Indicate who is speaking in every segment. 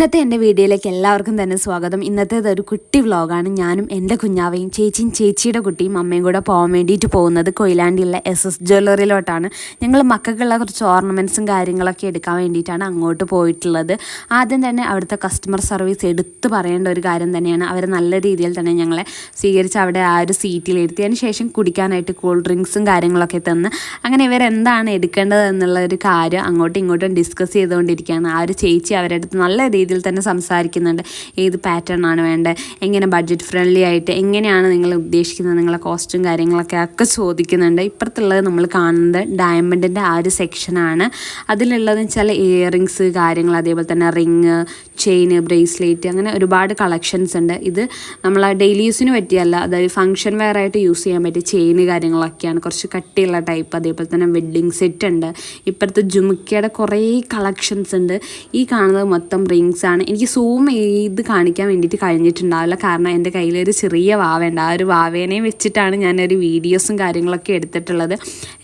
Speaker 1: ഇന്നത്തെ എന്റെ വീഡിയോയിലേക്ക് എല്ലാവർക്കും തന്നെ സ്വാഗതം. ഇന്നത്തേത് ഒരു കുട്ടി വ്ളോഗാണ്. ഞാനും എന്റെ കുഞ്ഞാവയും ചേച്ചിയും ചേച്ചിയുടെ കുട്ടിയും അമ്മയും കൂടെ പോകാൻ വേണ്ടിയിട്ട് പോകുന്നത് കൊയിലാണ്ടിയിലെ എസ് എസ് ജ്വല്ലറിയിലോട്ടാണ് ഞങ്ങൾ മക്കൾക്കുള്ള കുറച്ച് ഓർണമെന്റ്സും കാര്യങ്ങളൊക്കെ എടുക്കാൻ വേണ്ടിയിട്ടാണ് അങ്ങോട്ട് പോയിട്ടുള്ളത്. ആദ്യം തന്നെ അവിടുത്തെ കസ്റ്റമർ സർവീസ് എടുത്തു പറയേണ്ട ഒരു കാര്യം തന്നെയാണ്. അവർ നല്ല രീതിയിൽ തന്നെ ഞങ്ങളെ സ്വീകരിച്ച് അവിടെ ആ ഒരു സീറ്റിൽ ഇരുത്തിയതിന് ശേഷം കുടിക്കാനായിട്ട് കൂൾ ഡ്രിങ്ക്സും കാര്യങ്ങളൊക്കെ തന്ന്. അങ്ങനെ ഇവരെന്താണ് എടുക്കേണ്ടത് എന്നുള്ള ഒരു കാര്യം അങ്ങോട്ടും ഇങ്ങോട്ടും ഡിസ്കസ് ചെയ്തുകൊണ്ടിരിക്കുകയാണ്. ആ ഒരു ചേച്ചി അവരുടെ അടുത്ത് നല്ല രീതിയിൽ തന്നെ സംസാരിക്കുന്നുണ്ട്. ഏത് പാറ്റേൺ ആണ് വേണ്ടത്? എങ്ങനെ ബഡ്ജറ്റ് ഫ്രണ്ട്ലി ആയിട്ട് എങ്ങനെയാണ് നിങ്ങൾ ഉദ്ദേശിക്കുന്നത്? നിങ്ങളെ കോസ്റ്റും കാര്യങ്ങളൊക്കെ ഒക്കെ ചോദിക്കുന്നുണ്ട്. ഇപ്പുറത്തുള്ളത് നമ്മൾ കാണുന്നത് ഡയമണ്ടിന്റെ ആ ഒരു സെക്ഷനാണ് അതിലുള്ളതെന്ന് വെച്ചാൽ ഇയറിങ്സ് കാര്യങ്ങൾ അതേപോലെ തന്നെ റിങ് ചെയിൻ ബ്രേസ്ലെറ്റ് അങ്ങനെ ഒരുപാട് കളക്ഷൻസ് ഉണ്ട്. ഇത് നമ്മൾ ഡെയിലി യൂസിന് പറ്റിയല്ല. അതായത് ഫംഗ്ഷൻ വെയർ ആയിട്ട് യൂസ് ചെയ്യാൻ പറ്റിയ ചെയിന് കാര്യങ്ങളൊക്കെയാണ്. കുറച്ച് കട്ടിയുള്ള ടൈപ്പ് അതേപോലെ തന്നെ വെഡ്ഡിങ് സെറ്റ് ഉണ്ട്. ഇപ്പോഴത്തെ ജുമുക്കയുടെ കുറേ കളക്ഷൻസ് ഉണ്ട്. ഈ കാണുന്നത് മൊത്തം റിങ്സ് ആണ്. എനിക്ക് സൂം ചെയ്ത് കാണിക്കാൻ വേണ്ടിയിട്ട് കഴിഞ്ഞിട്ടുണ്ടാവില്ല. കാരണം എന്റെ കയ്യിലൊരു ചെറിയ വാവയുണ്ട്. ആ ഒരു വാവേനെ വെച്ചിട്ടാണ് ഞാനൊരു വീഡിയോസും കാര്യങ്ങളൊക്കെ എടുത്തിട്ടുള്ളത്.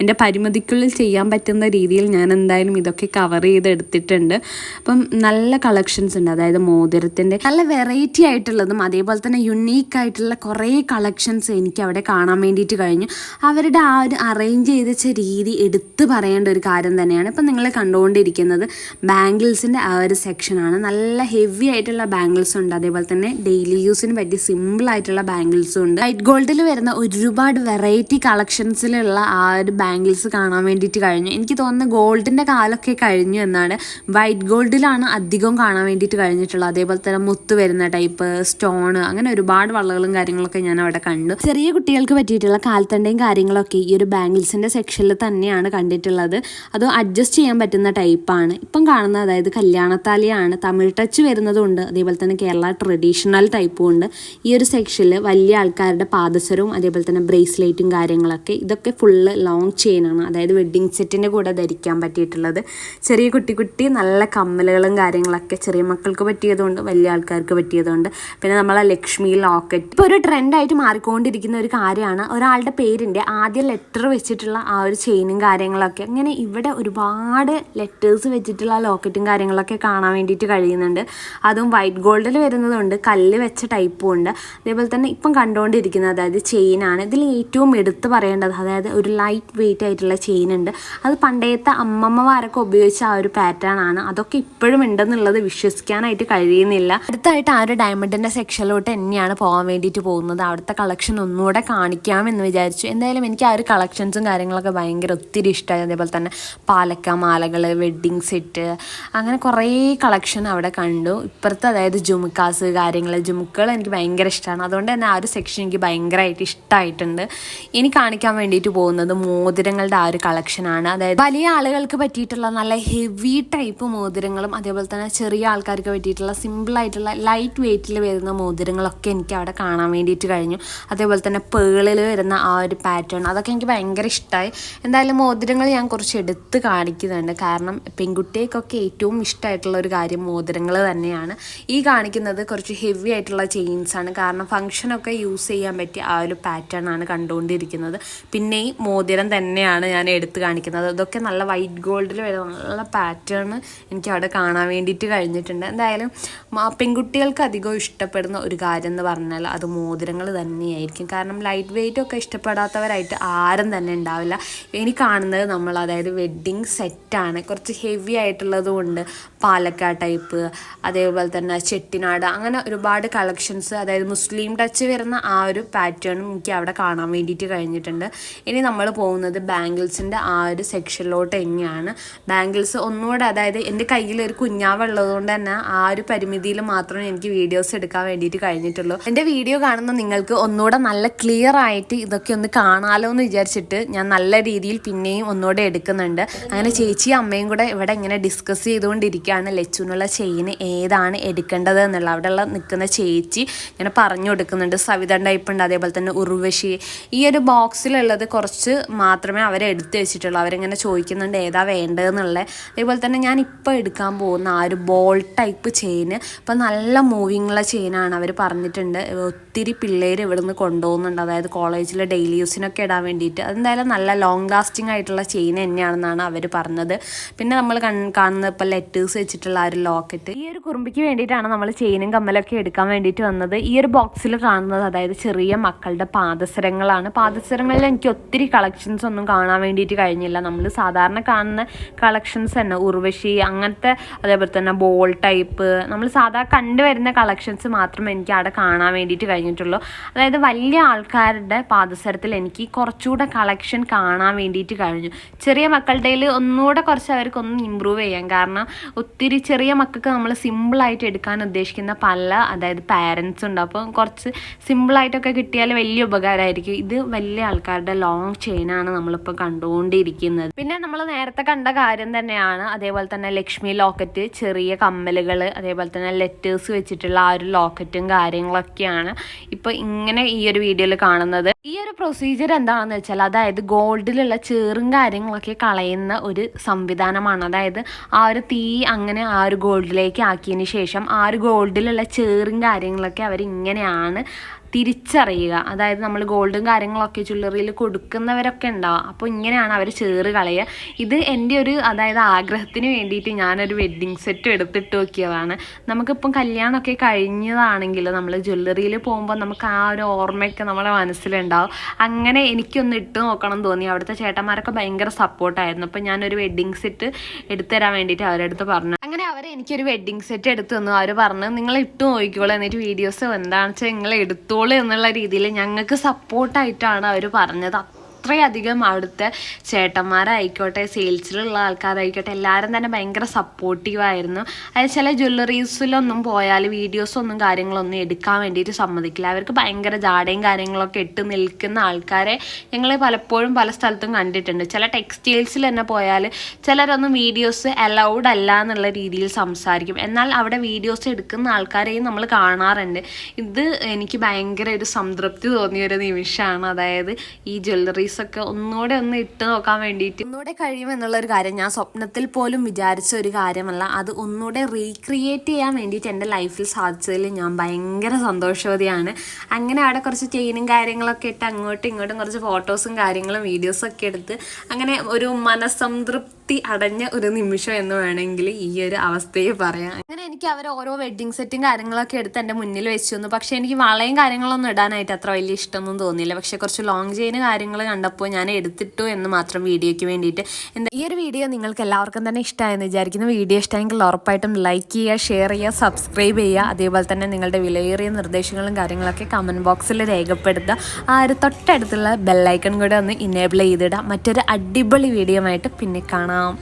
Speaker 1: എന്റെ പരിമിതിക്കുള്ളിൽ ചെയ്യാൻ പറ്റുന്ന രീതിയിൽ ഞാൻ എന്തായാലും ഇതൊക്കെ കവർ ചെയ്ത് എടുത്തിട്ടുണ്ട് അപ്പം നല്ല കളക്ഷൻസ് ഉണ്ട്. അതായത് മോതിരത്തിന്റെ നല്ല വെറൈറ്റി ആയിട്ടുള്ളതും അതേപോലെ തന്നെ യുണീക്ക് ആയിട്ടുള്ള കുറേ കളക്ഷൻസ് എനിക്ക് അവിടെ കാണാൻ വേണ്ടിയിട്ട് കഴിഞ്ഞു. അവരുടെ ആ ഒരു അറേഞ്ച് ചെയ്ത രീതി എടുത്തു പറയേണ്ട ഒരു കാര്യം തന്നെയാണ് ഇപ്പം നിങ്ങൾ കണ്ടുകൊണ്ടിരിക്കുന്നത്. ബാംഗിൾസിന്റെ ആ ഒരു സെക്ഷനാണ് നല്ല ഹെവി ആയിട്ടുള്ള ബാംഗിൾസ് ഉണ്ട്. അതേപോലെ തന്നെ ഡെയിലി യൂസിന് പറ്റിയ സിമ്പിൾ ആയിട്ടുള്ള ബാംഗിൾസും ഉണ്ട്. വൈറ്റ് ഗോൾഡിൽ വരുന്ന ഒരുപാട് വെറൈറ്റി കളക്ഷൻസിലുള്ള ആ ഒരു ബാംഗിൾസ് കാണാൻ വേണ്ടിയിട്ട് കഴിഞ്ഞു. എനിക്ക് തോന്നുന്നു ഗോൾഡിന്റെ കാലൊക്കെ കഴിഞ്ഞു എന്നാണ്. വൈറ്റ് ഗോൾഡിലാണ് അധികം കാണാൻ വേണ്ടിയിട്ട് കഴിഞ്ഞിട്ടുള്ളത് അതേപോലെ തന്നെ മുത്ത് വരുന്ന ടൈപ്പ് സ്റ്റോൺ അങ്ങനെ ഒരുപാട് വളകളും കാര്യങ്ങളൊക്കെ ഞാൻ അവിടെ കണ്ടു. ചെറിയ കുട്ടികൾക്ക് പറ്റിയിട്ടുള്ള കാൽത്തണ്ടയും കാര്യങ്ങളൊക്കെ ഈ ഒരു ബാംഗിൾസിന്റെ സെക്ഷനിൽ തന്നെയാണ് കണ്ടിട്ടുള്ളത്. അത് അഡ്ജസ്റ്റ് ചെയ്യാൻ പറ്റുന്ന ടൈപ്പാണ് ഇപ്പം കാണുന്നത് അതായത് കല്യാണത്താലിയാണ് തമിഴ് ടച്ച് വരുന്നതുണ്ട്. അതേപോലെ തന്നെ കേരള ട്രഡീഷണൽ ടൈപ്പും ഉണ്ട്. ഈ ഒരു സെക്ഷനിൽ വലിയ ആൾക്കാരുടെ പാദസരവും അതേപോലെ തന്നെ ബ്രേസ്ലെറ്റും കാര്യങ്ങളൊക്കെ ഇതൊക്കെ ഫുള്ള് ലോങ് ചെയിനാണ് അതായത് വെഡ്ഡിങ് സെറ്റിന്റെ കൂടെ ധരിക്കാൻ പറ്റിയിട്ടുള്ളത്. ചെറിയ കുട്ടി കുട്ടി നല്ല കമ്മലുകളും കാര്യങ്ങളൊക്കെ ചെറിയ മക്കൾക്ക് പറ്റിയതുകൊണ്ട് വലിയ ആൾക്കാർക്ക് പറ്റിയതുകൊണ്ട്. പിന്നെ നമ്മളെ ലക്ഷ്മി ലോക്കറ്റ്. ഇപ്പോൾ ഒരു ട്രെൻഡായിട്ട് മാറിക്കൊണ്ടിരിക്കുന്ന ഒരു കാര്യമാണ് ഒരാളുടെ പേരിന്റെ ആദ്യ ലെറ്റർ വെച്ചിട്ടുള്ള ആ ഒരു ചെയിനും കാര്യങ്ങളൊക്കെ. അങ്ങനെ ഇവിടെ ഒരുപാട് ലെറ്റേഴ്സ് വെച്ചിട്ടുള്ള ലോക്കറ്റും കാര്യങ്ങളൊക്കെ കാണാൻ വേണ്ടിയിട്ട് കഴിയുന്നുണ്ട്. അതും വൈറ്റ് ഗോൾഡിൽ വരുന്നതുണ്ട് കല്ല് വെച്ച ടൈപ്പും ഉണ്ട്. അതേപോലെ തന്നെ ഇപ്പം കണ്ടുകൊണ്ടിരിക്കുന്നത് അതായത് ചെയിനാണ് ഇതിൽ ഏറ്റവും എടുത്തു പറയേണ്ടത് അതായത് ഒരു ലൈറ്റ് വെയിറ്റ് ആയിട്ടുള്ള ചെയിൻ ഉണ്ട്. അത് പണ്ടേത്തെ അമ്മമ്മമാരൊക്കെ ഉപയോഗിച്ച ആ ഒരു പാറ്റേൺ ആണ്. അതൊക്കെ ഇപ്പോഴും ഉണ്ടെന്നുള്ളത് വിശ്വസിക്കാനായിട്ട് കഴിയുന്നില്ല. അടുത്തായിട്ട് ആ ഒരു ഡയമണ്ടിന്റെ സെക്ഷനിലോട്ട് തന്നെയാണ് പോകാൻ വേണ്ടിയിട്ട് പോകുന്നത്. അവിടുത്തെ കളക്ഷൻ ഒന്നുകൂടെ കാണിക്കാമെന്ന് വിചാരിച്ചു. എന്തായാലും എനിക്ക് ആ ഒരു കളക്ഷൻസും കാര്യങ്ങളൊക്കെ ഭയങ്കര ഒത്തിരി ഇഷ്ടമായി അതേപോലെ തന്നെ പാലക്ക മാലകൾ വെഡ്ഡിങ് സെറ്റ് അങ്ങനെ കുറേ കളക്ഷൻ അവിടെ കണ്ടു. ഇപ്പുറത്ത് അതായത് ജുമുക്കാസ് കാര്യങ്ങൾ ജുമുക്കുകൾ എനിക്ക് ഭയങ്കര ഇഷ്ടമാണ് അതുകൊണ്ട് തന്നെ ആ ഒരു സെക്ഷൻ എനിക്ക് ഭയങ്കരമായിട്ട് ഇഷ്ടമായിട്ടുണ്ട് ഇനി കാണിക്കാൻ വേണ്ടിയിട്ട് പോകുന്നത് മോതിരങ്ങളുടെ ആ ഒരു കളക്ഷനാണ് അതായത് വലിയ ആളുകൾക്ക് പറ്റിയിട്ടുള്ള നല്ല ഹെവി ടൈപ്പ് മോതിരങ്ങളും അതേപോലെ തന്നെ ചെറിയ ആൾക്കാർക്ക് പറ്റിയിട്ടുള്ള സിമ്പിളായിട്ടുള്ള ലൈറ്റ് വെയ്റ്റിൽ വരുന്ന മോതിരങ്ങളൊക്കെ എനിക്ക് അവിടെ കാണാൻ വേണ്ടിയിട്ട് കഴിഞ്ഞു. അതേപോലെ തന്നെ പേളിൽ വരുന്ന ആ ഒരു പാറ്റേൺ അതൊക്കെ എനിക്ക് ഭയങ്കര ഇഷ്ടമായി എന്തായാലും മോതിരങ്ങൾ ഞാൻ കുറച്ച് എടുത്ത് കാണിക്കുന്നുണ്ട്. കാരണം പെൺകുട്ടികൾക്കൊക്കെ ഏറ്റവും ഇഷ്ടമായിട്ടുള്ള ഒരു കാര്യം മോതിരങ്ങൾ തന്നെയാണ്. ഈ കാണിക്കുന്നത് കുറച്ച് ഹെവി ആയിട്ടുള്ള ചെയിൻസ് ആണ്. കാരണം ഫംഗ്ഷനൊക്കെ യൂസ് ചെയ്യാൻ പറ്റിയ ആ ഒരു പാറ്റേൺ ആണ് കണ്ടുകൊണ്ടിരിക്കുന്നത്. പിന്നെ ഈ മോതിരം തന്നെയാണ് ഞാൻ എടുത്ത് കാണിക്കുന്നത്. അതൊക്കെ നല്ല വൈറ്റ് ഗോൾഡിൽ വരുന്ന നല്ല പാറ്റേൺ എനിക്ക് അവിടെ കാണാൻ വേണ്ടിയിട്ട് കഴിഞ്ഞിട്ടുണ്ട്. എന്തായാലും മ- പെൺകുട്ടികൾക്ക് അധികം ഇഷ്ടപ്പെടുന്ന ഒരു കാര്യം എന്ന് പറഞ്ഞാൽ അത് മോതിരങ്ങൾ തന്നെയായിരിക്കും. കാരണം ലൈറ്റ് വെയിറ്റ് ഒക്കെ ഇഷ്ടപ്പെടാത്തവരായിട്ട് ആരും തന്നെ ഉണ്ടാവില്ല. ഇനി കാണുന്നത് നമ്മൾ അതായത് വെഡ്ഡിങ് സെറ്റാണ് കുറച്ച് ഹെവി ആയിട്ടുള്ളതുകൊണ്ട് പാലക്കാ ടൈപ്പ് അതേപോലെ തന്നെ ചെട്ടിനാട് അങ്ങനെ ഒരുപാട് കളക്ഷൻസ് അതായത് മുസ്ലിം ടച്ച് വരുന്ന ആ ഒരു പാറ്റേണും എനിക്ക് അവിടെ കാണാൻ വേണ്ടിയിട്ട് കഴിഞ്ഞിട്ടുണ്ട്. ഇനി നമ്മൾ പോകുന്നത് ബാംഗിൾസിന്റെ ആ ഒരു സെക്ഷനിലോട്ട് തന്നെയാണ്. ബാംഗിൾസ് ഒന്നുകൂടെ അതായത് എന്റെ കയ്യിൽ ഒരു കുഞ്ഞാവുള്ളതുകൊണ്ട് തന്നെ ആ ഒരു പരിമിതിയിൽ മാത്രമേ എനിക്ക് വീഡിയോസ് എടുക്കാൻ വേണ്ടിയിട്ട് കഴിഞ്ഞിട്ടുള്ളൂ. എന്റെ വീഡിയോ കാണുന്ന നിങ്ങൾക്ക് ഒന്നുകൂടെ നല്ല ക്ലിയർ ആയിട്ട് ഇതൊക്കെ ഒന്ന് കാണാലോ എന്ന് വിചാരിച്ചിട്ട് ഞാൻ നല്ല രീതിയിൽ പിന്നെയും ഒന്നുകൂടെ എടുക്കുന്നുണ്ട്. അങ്ങനെ ചേച്ചി അമ്മയും കൂടെ ഇവിടെ ഇങ്ങനെ ഡിസ്കസ് ചെയ്തുകൊണ്ടിരിക്കുകയാണ്. ലച്ചുനുള്ള ചെയിൻ ഏതാണ് എടുക്കേണ്ടത് എന്നുള്ള. അവിടെയുള്ള നിൽക്കുന്ന ചേച്ചി ഇങ്ങനെ പറഞ്ഞു കൊടുക്കുന്നുണ്ട്. സവിത ടൈപ്പ് ഉണ്ട്. അതേപോലെ തന്നെ ഉർവശി. ഈ ഒരു ബോക്സിലുള്ളത് കുറച്ച് മാത്രമേ അവരെടുത്ത് വെച്ചിട്ടുള്ളൂ. അവരിങ്ങനെ ചോദിക്കുന്നുണ്ട് ഏതാ വേണ്ടതെന്നുള്ളത് അതേപോലെ തന്നെ ഞാൻ ഇപ്പോൾ എടുക്കാൻ പോകുന്ന ആ ഒരു ബോൾ ടൈപ്പ് ചെയിൻ ഇപ്പം നല്ല മൂവിങ്ങുള്ള ചെയിനാണ് അവർ പറഞ്ഞിട്ടുണ്ട്. ഒത്തിരി പിള്ളേർ ഇവിടെ നിന്ന് കൊണ്ടുപോകുന്നുണ്ട്. അതായത് കോളേജിലെ ഡെയിലി യൂസിനൊക്കെ ഇടാൻ വേണ്ടിയിട്ട്. അതെന്തായാലും നല്ല ലോങ് ലാസ്റ്റിംഗ് ആയിട്ടുള്ള ചെയിൻ തന്നെയാണെന്നാണ് അവർ പറഞ്ഞത്. പിന്നെ നമ്മൾ കാണുന്ന ഇപ്പോൾ ലെറ്റേഴ്സ് വെച്ചിട്ടുള്ള ആ ഒരു ലോക്കറ്റ് ഈ ഒരു കുറുമ്പിക്ക് വേണ്ടിയിട്ടാണ് നമ്മൾ ചെയിനും കമ്മലൊക്കെ എടുക്കാൻ വേണ്ടിയിട്ട് വന്നത്. ഈ ഒരു ബോക്സിൽ കാണുന്നത് അതായത് ചെറിയ മക്കളുടെ പാദസരങ്ങളാണ്. പാദസരങ്ങളിൽ എനിക്ക് ഒത്തിരി കളക്ഷൻസ് ഒന്നും കാണാൻ വേണ്ടിയിട്ട് കഴിഞ്ഞില്ല. നമ്മൾ സാധാരണ കാണുന്ന കളക്ഷൻസ് തന്നെ. ഉർവശി അങ്ങനത്തെ അതേപോലെ തന്നെ ബോൾ ടൈപ്പ്. നമ്മൾ സാധാ കണ്ടുവരുന്ന കളക്ഷൻസ് മാത്രമേ എനിക്ക് അവിടെ കാണാൻ വേണ്ടിയിട്ട് കഴിഞ്ഞിട്ടുള്ളൂ. അതായത് വലിയ ആൾക്കാരുടെ പാദസരത്തിൽ എനിക്ക് കുറച്ചുകൂടെ കളക്ഷൻ കാണാൻ വേണ്ടിയിട്ട് കഴിഞ്ഞു. ചെറിയ മക്കളുടെ ഒന്നുകൂടെ കുറച്ച് അവർക്ക് ഒന്ന് ഇമ്പ്രൂവ് ചെയ്യാം. കാരണം ഒത്തിരി ചെറിയ മക്കൾക്ക് നമ്മൾ സിമ്പിളായിട്ട് എടുക്കാൻ ഉദ്ദേശിക്കുന്ന പല അതായത് പാരൻസ് ഉണ്ട്. അപ്പോൾ കുറച്ച് സിമ്പിളായിട്ടൊക്കെ കിട്ടിയാൽ വലിയ ഉപകാരമായിരിക്കും. ഇത് വലിയ ആൾക്കാരുടെ ലോങ് ചെയിനാണ് നമ്മളിപ്പോൾ കണ്ടുകൊണ്ടിരിക്കുന്നത്. പിന്നെ നമ്മൾ നേരത്തെ കണ്ട കാര്യം തന്നെയാണ്. അതേപോലെ തന്നെ ലക്ഷ്മി ലോക്കറ്റ് ചെറിയ കമ്മലുകൾ അതേപോലെ തന്നെ ലെറ്റേഴ്സ് വെച്ചിട്ടുള്ള ആ ഒരു ലോക്കറ്റും കാര്യങ്ങളൊക്കെയാണ് ഇപ്പോൾ ഇങ്ങനെ ഈ ഒരു വീഡിയോയിൽ കാണുന്നത്. ഈ ഒരു പ്രൊസീജിയർ എന്താണെന്ന് വെച്ചാൽ അതായത് ഗോൾഡിലുള്ള ചേറും കാര്യങ്ങളൊക്കെ കളയുന്ന ഒരു സംവിധാനമാണ്. അതായത് ആ ഒരു തീ അങ്ങനെ ആ ഒരു ഗോൾഡിലേക്ക് ആക്കിയതിന് ശേഷം ആ ഒരു ഗോൾഡിലുള്ള ചേറും കാര്യങ്ങളൊക്കെ അവർ ഇങ്ങനെയാണ് തിരിച്ചറിയുക. അതായത് നമ്മൾ ഗോൾഡും കാര്യങ്ങളൊക്കെ ജ്വല്ലറിയിൽ കൊടുക്കുന്നവരൊക്കെ ഉണ്ടാവും അപ്പോൾ ഇങ്ങനെയാണ് അവർ ചേറ് കളയുക. ഇത് എന്റെ ഒരു അതായത് ആഗ്രഹത്തിന് വേണ്ടിയിട്ട് ഞാനൊരു വെഡ്ഡിങ് സെറ്റ് എടുത്തിട്ട് നോക്കിയതാണ്. നമുക്കിപ്പം കല്യാണമൊക്കെ കഴിഞ്ഞതാണെങ്കിൽ നമ്മൾ ജ്വല്ലറിയിൽ പോകുമ്പോൾ നമുക്ക് ആ ഒരു ഓർമ്മയൊക്കെ നമ്മുടെ മനസ്സിലുണ്ടാവും. അങ്ങനെ എനിക്കൊന്ന് ഇട്ട് നോക്കണം തോന്നി. അവിടുത്തെ ചേട്ടന്മാരൊക്കെ ഭയങ്കര സപ്പോർട്ടായിരുന്നു അപ്പം ഞാനൊരു വെഡ്ഡിങ് സെറ്റ് എടുത്തു തരാൻ വേണ്ടിയിട്ട് അവരുടെ അടുത്ത് പറഞ്ഞു. അങ്ങനെ അവർ എനിക്കൊരു വെഡ്ഡിങ് സെറ്റ് എടുത്തു തന്നു. അവർ പറഞ്ഞു നിങ്ങൾ ഇട്ട് നോക്കിക്കോളൂ. എന്നിട്ട് വീഡിയോസ് എന്താണെന്ന് വെച്ചാൽ നിങ്ങൾ എടുത്തോളൂ എന്നുള്ള രീതിയിൽ ഞങ്ങൾക്ക് സപ്പോർട്ടായിട്ടാണ് അവർ പറഞ്ഞത്. അത്രയധികം അവിടുത്തെ ചേട്ടന്മാരായിക്കോട്ടെ സെയിൽസിലുള്ള ആൾക്കാരായിക്കോട്ടെ എല്ലാവരും തന്നെ ഭയങ്കര സപ്പോർട്ടീവായിരുന്നു അതായത് ചില ജ്വല്ലറീസിലൊന്നും പോയാൽ വീഡിയോസൊന്നും കാര്യങ്ങളൊന്നും എടുക്കാൻ വേണ്ടിയിട്ട് സമ്മതിക്കില്ല. അവർക്ക് ഭയങ്കര ജാടയും കാര്യങ്ങളൊക്കെ ഇട്ട് നിൽക്കുന്ന ആൾക്കാരെ ഞങ്ങൾ പലപ്പോഴും പല സ്ഥലത്തും കണ്ടിട്ടുണ്ട്. ചില ടെക്സ്റ്റൈൽസിൽ തന്നെ പോയാൽ ചിലരൊന്നും വീഡിയോസ് അലൗഡ് അല്ല എന്നുള്ള രീതിയിൽ സംസാരിക്കും. എന്നാൽ അവിടെ വീഡിയോസ് എടുക്കുന്ന ആൾക്കാരെയും നമ്മൾ കാണാറുണ്ട്. ഇത് എനിക്ക് ഭയങ്കര ഒരു സംതൃപ്തി തോന്നിയ ഒരു നിമിഷമാണ്. അതായത് ഈ ജ്വല്ലറീസ് ഒക്കെ ഒന്നുകൂടെ ഒന്ന് ഇട്ട് നോക്കാൻ വേണ്ടിയിട്ട്. ഒന്നുകൂടെ കഴിയുമെന്നുള്ള ഒരു കാര്യം ഞാൻ സ്വപ്നത്തിൽ പോലും വിചാരിച്ച ഒരു കാര്യമല്ല. അത് ഒന്നുകൂടെ റീക്രിയേറ്റ് ചെയ്യാൻ വേണ്ടിയിട്ട് എന്റെ ലൈഫിൽ സാധിച്ചതിൽ ഞാൻ ഭയങ്കര സന്തോഷവതിയാണ്. അങ്ങനെ അവിടെ കുറച്ച് ചെയിനും കാര്യങ്ങളൊക്കെ ഇട്ട് അങ്ങോട്ടും ഇങ്ങോട്ടും കുറച്ച് ഫോട്ടോസും കാര്യങ്ങളും വീഡിയോസും ഒക്കെ എടുത്ത് അങ്ങനെ ഒരു മനസ്സംതൃപ്തി അടഞ്ഞ ഒരു നിമിഷം എന്ന് വേണമെങ്കിൽ ഈ ഒരു അവസ്ഥയെ പറയാം. അങ്ങനെ എനിക്ക് അവർ ഓരോ വെഡ്ഡിങ് സെറ്റും കാര്യങ്ങളൊക്കെ എടുത്ത് എന്റെ മുന്നിൽ വെച്ചു പക്ഷേ എനിക്ക് വളയും കാര്യങ്ങളൊന്നും ഇടാനായിട്ട് അത്ര വലിയ ഇഷ്ടമൊന്നും തോന്നിയില്ല. പക്ഷേ കുറച്ച് ലോങ് ചെയിൻ കാര്യങ്ങൾ കണ്ടപ്പോൾ ഞാൻ എടുത്തിട്ടു എന്ന് മാത്രം വീഡിയോയ്ക്ക് വേണ്ടിയിട്ട്. എന്താ ഈ ഒരു വീഡിയോ നിങ്ങൾക്ക് എല്ലാവർക്കും തന്നെ ഇഷ്ടമായെന്ന് വിചാരിക്കുന്നു. വീഡിയോ ഇഷ്ടമെങ്കിൽ ഉറപ്പായിട്ടും ലൈക്ക് ചെയ്യുക ഷെയർ ചെയ്യുക സബ്സ്ക്രൈബ് ചെയ്യുക. അതേപോലെ തന്നെ നിങ്ങളുടെ വിലയേറിയ നിർദ്ദേശങ്ങളും കാര്യങ്ങളൊക്കെ കമന്റ് ബോക്സിൽ രേഖപ്പെടുത്തുക. ആ ഒരു തൊട്ടടുത്തുള്ള ബെല്ലൈക്കൺ കൂടെ ഒന്ന് ഇനേബിൾ ചെയ്തിടുക. മറ്റൊരു അടിപൊളി വീഡിയോ ആയിട്ട് പിന്നെ കാണാം.